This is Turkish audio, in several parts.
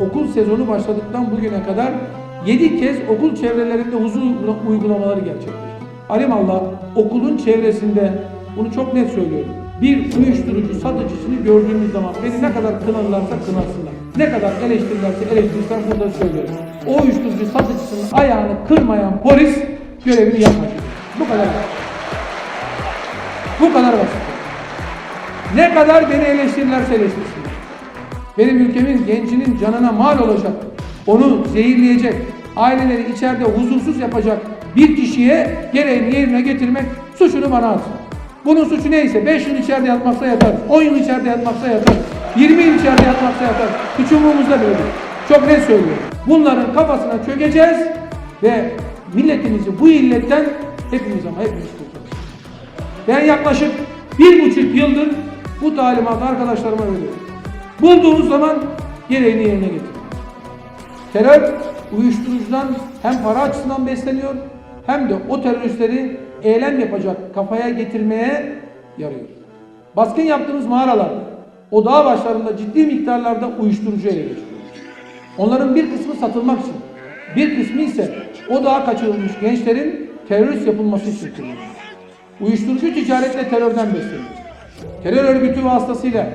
okul sezonu başladıktan bugüne kadar 7 kez okul çevrelerinde huzur uygulamaları gerçekleşti. Alimallah okulun çevresinde bunu çok net söylüyorum. Bir uyuşturucu satıcısını gördüğümüz zaman beni ne kadar kınarlarsa kınarsınlar. Ne kadar eleştirirlerse eleştirirler burada söylüyorum. O uyuşturucu satıcısının ayağını kırmayan polis görevini yapmak. Bu kadar. Bu kadar basit. Ne kadar beni eleştirirlerse eleştirsinler. Benim ülkemin gencinin canına mal olacak, onu zehirleyecek, aileleri içeride huzursuz yapacak bir kişiye gereğini yerine getirmek suçunu bana atsın. Bunun suçu neyse 5 yıl içeride yatmaksa yatar, 10 yıl içeride yatmaksa yatar, 20 yıl içeride yatmaksa yatar. Hiç umurumuzda değil. Çok net söylüyorum. Bunların kafasına çökeceğiz ve milletimizi bu illetten hepimiz ama hepimiz kurtaracağız. Ben yaklaşık bir buçuk yıldır bu talimatı arkadaşlarıma veriyorum. Bulduğunuz zaman gereğini yerine getirin. Terör uyuşturucudan hem para açısından besleniyor hem de o teröristleri eylem yapacak kafaya getirmeye yarıyor. Baskın yaptığımız mağaralarda o dağ başlarında ciddi miktarlarda uyuşturucu ele geçiriyor. Onların bir kısmı satılmak için, bir kısmı ise o dağa kaçırılmış gençlerin terörist yapılması için kullanılıyor. Uyuşturucu ticaretle terörden besleniyor. Terör örgütü vasıtasıyla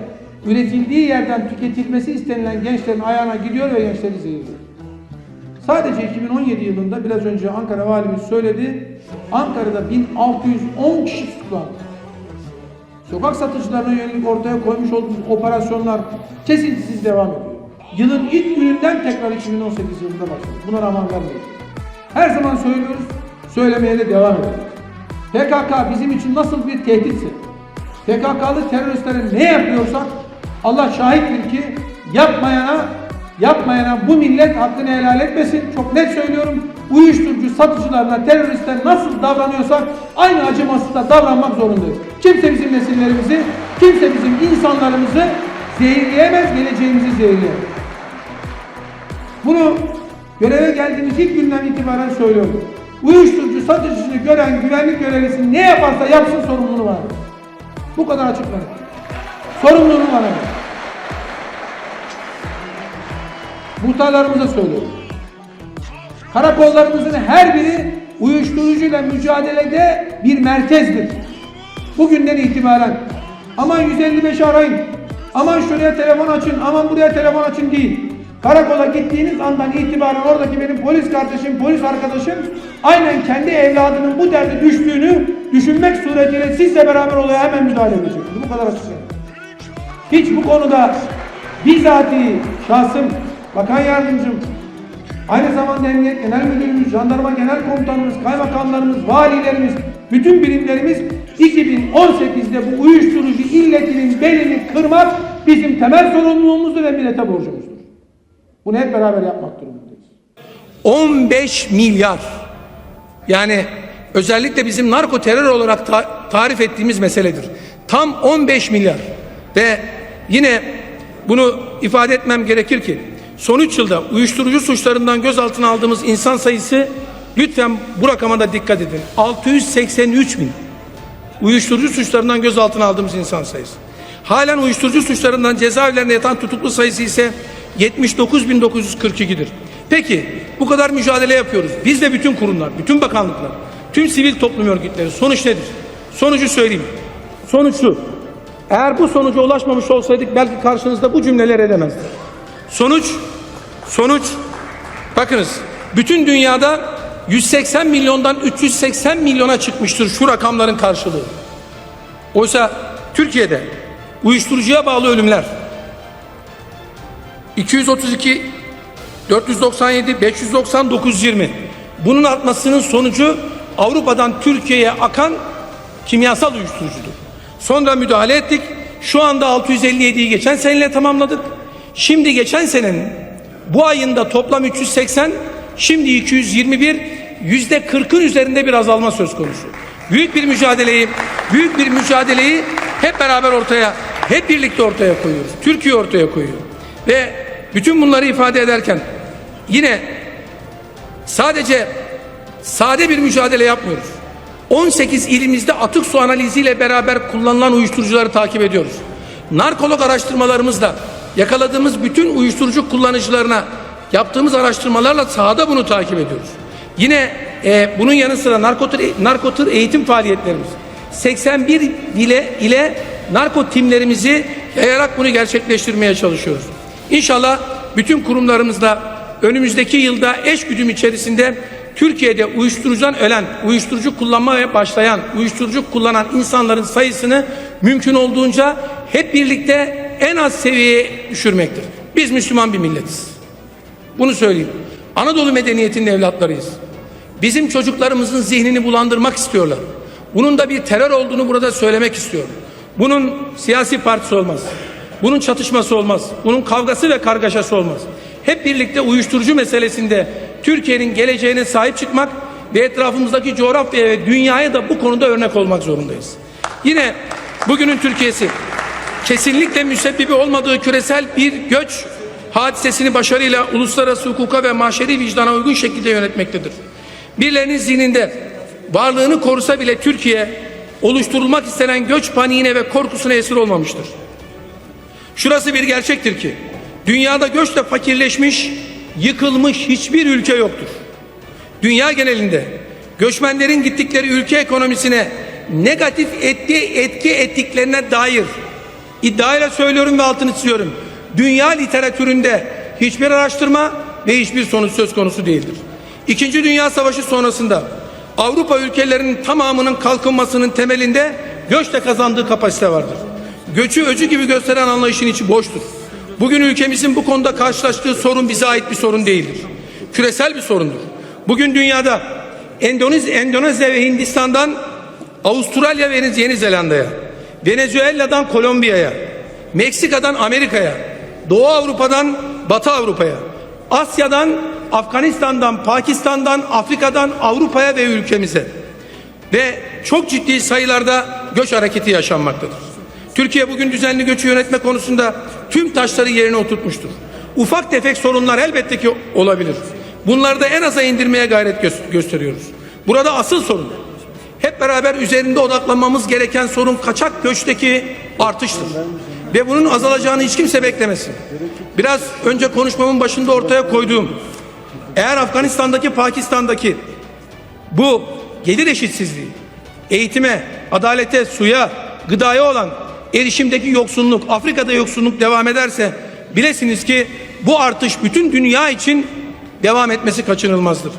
üretildiği yerden tüketilmesi istenilen gençlerin ayağına gidiyor ve gençleri zehirliyor. Sadece 2017 yılında biraz önce Ankara valimiz söyledi. Ankara'da 1610 kişi tutuklandı. Sokak satıcılarına yönelik ortaya koymuş olduğumuz operasyonlar kesintisiz devam ediyor. Yılın ilk gününden tekrar 2018 yılında başladı. Buna rağmen vermeyiz. Her zaman söylüyoruz, söylemeye de devam ediyoruz. PKK bizim için nasıl bir tehditse, PKK'lı teröristlere ne yapıyorsak Allah şahittir ki yapmayana yapmayana bu millet hakkını helal etmesin. Çok net söylüyorum. Uyuşturucu satıcılarına, teröristler nasıl davranıyorsak aynı acımasızla davranmak zorundayız. Kimse bizim nesillerimizi, kimse bizim insanlarımızı zehirleyemez, geleceğimizi zehirleyemez. Bunu göreve geldiğimiz ilk günden itibaren söylüyorum. Uyuşturucu satıcısını gören güvenlik görevlisi ne yaparsa yapsın sorumluluğunu var. Bu kadar açık ver. Sorumluluğunu var. Muhtarlarımıza söylüyorum. Karakollarımızın her biri uyuşturucuyla mücadelede bir merkezdir. Bugünden itibaren aman 155'i arayın, aman şuraya telefon açın, aman buraya telefon açın değil. Karakola gittiğiniz andan itibaren oradaki benim polis kardeşim, polis arkadaşım aynen kendi evladının bu derde düştüğünü düşünmek suretiyle sizle beraber olaya hemen müdahale edecek. Bu kadar açık. Hiç bu konuda bizatihi şahsım, bakan yardımcım, aynı zamanda Emniyet Genel Müdürümüz, Jandarma Genel Komutanımız, kaymakamlarımız, valilerimiz, bütün birimlerimiz 2018'de bu uyuşturucu illetinin belini kırmak bizim temel sorumluluğumuzdur ve millete borcumuzdur. Bunu hep beraber yapmak durumundayız. 15 milyar. Yani özellikle bizim narko terör olarak ta- tarif ettiğimiz meseledir. Tam 15 milyar. Ve yine bunu ifade etmem gerekir ki son 3 yılda uyuşturucu suçlarından gözaltına aldığımız insan sayısı lütfen bu rakama da dikkat edin. 683 bin. Uyuşturucu suçlarından gözaltına aldığımız insan sayısı. Halen uyuşturucu suçlarından cezaevlerinde yatan tutuklu sayısı ise 79.942'dir. Peki bu kadar mücadele yapıyoruz. Biz de bütün kurumlar, bütün bakanlıklar, tüm sivil toplum örgütleri sonuç nedir? Sonucu söyleyeyim. Sonuç şu. Eğer bu sonuca ulaşmamış olsaydık belki karşınızda bu cümleler edemezdik. Sonuç, sonuç, bakınız bütün dünyada 180 milyondan 380 milyona çıkmıştır şu rakamların karşılığı. Oysa Türkiye'de uyuşturucuya bağlı ölümler 232 497 590 920 bunun artmasının sonucu Avrupa'dan Türkiye'ye akan kimyasal uyuşturucudur. Sonra müdahale ettik. Şu anda 657'yi geçen seneyle tamamladık. Şimdi geçen senenin bu ayında toplam 380, şimdi 221, yüzde 40'ın üzerinde bir azalma söz konusu. Büyük bir mücadeleyi, büyük bir mücadeleyi hep beraber ortaya, hep birlikte ortaya koyuyoruz. Türkiye ortaya koyuyor. Ve bütün bunları ifade ederken yine sadece sade bir mücadele yapmıyoruz. 18 ilimizde atık su analiziyle beraber kullanılan uyuşturucuları takip ediyoruz. Narkolog araştırmalarımızla Yakaladığımız bütün uyuşturucu kullanıcılarına yaptığımız araştırmalarla sahada bunu takip ediyoruz. Yine e, bunun yanı sıra narkotür, narkotür eğitim faaliyetlerimiz. 81 ile ile narko timlerimizi yayarak bunu gerçekleştirmeye çalışıyoruz. İnşallah bütün kurumlarımızda önümüzdeki yılda eş güdüm içerisinde Türkiye'de uyuşturucudan ölen, uyuşturucu kullanmaya başlayan, uyuşturucu kullanan insanların sayısını mümkün olduğunca hep birlikte en az seviyeye düşürmektir. Biz Müslüman bir milletiz. Bunu söyleyeyim. Anadolu medeniyetinin evlatlarıyız. Bizim çocuklarımızın zihnini bulandırmak istiyorlar. Bunun da bir terör olduğunu burada söylemek istiyorum. Bunun siyasi partisi olmaz. Bunun çatışması olmaz. Bunun kavgası ve kargaşası olmaz. Hep birlikte uyuşturucu meselesinde Türkiye'nin geleceğine sahip çıkmak ve etrafımızdaki coğrafyaya ve dünyaya da bu konuda örnek olmak zorundayız. Yine bugünün Türkiye'si kesinlikle müsebbibi olmadığı küresel bir göç hadisesini başarıyla uluslararası hukuka ve maşeri vicdana uygun şekilde yönetmektedir. Birilerinin zihninde varlığını korusa bile Türkiye oluşturulmak istenen göç paniğine ve korkusuna esir olmamıştır. Şurası bir gerçektir ki dünyada göçle fakirleşmiş, yıkılmış hiçbir ülke yoktur. Dünya genelinde göçmenlerin gittikleri ülke ekonomisine negatif etki, etki ettiklerine dair iddiayla söylüyorum ve altını çiziyorum. Dünya literatüründe hiçbir araştırma ve hiçbir sonuç söz konusu değildir. İkinci Dünya Savaşı sonrasında Avrupa ülkelerinin tamamının kalkınmasının temelinde göçle kazandığı kapasite vardır. Göçü öcü gibi gösteren anlayışın içi boştur. Bugün ülkemizin bu konuda karşılaştığı sorun bize ait bir sorun değildir. Küresel bir sorundur. Bugün dünyada Endonezya, Endonezya ve Hindistan'dan Avustralya ve Yeni Zelanda'ya, Venezuela'dan Kolombiya'ya, Meksika'dan Amerika'ya, Doğu Avrupa'dan Batı Avrupa'ya, Asya'dan Afganistan'dan, Pakistan'dan, Afrika'dan Avrupa'ya ve ülkemize ve çok ciddi sayılarda göç hareketi yaşanmaktadır. Türkiye bugün düzenli göçü yönetme konusunda tüm taşları yerine oturtmuştur. Ufak tefek sorunlar elbette ki olabilir. Bunları da en aza indirmeye gayret gö- gösteriyoruz. Burada asıl sorun hep beraber üzerinde odaklanmamız gereken sorun kaçak göçteki artıştır. Ve bunun azalacağını hiç kimse beklemesin. Biraz önce konuşmamın başında ortaya koyduğum eğer Afganistan'daki Pakistan'daki bu gelir eşitsizliği, eğitime, adalete, suya, gıdaya olan erişimdeki yoksunluk, Afrika'da yoksunluk devam ederse bilesiniz ki bu artış bütün dünya için devam etmesi kaçınılmazdır.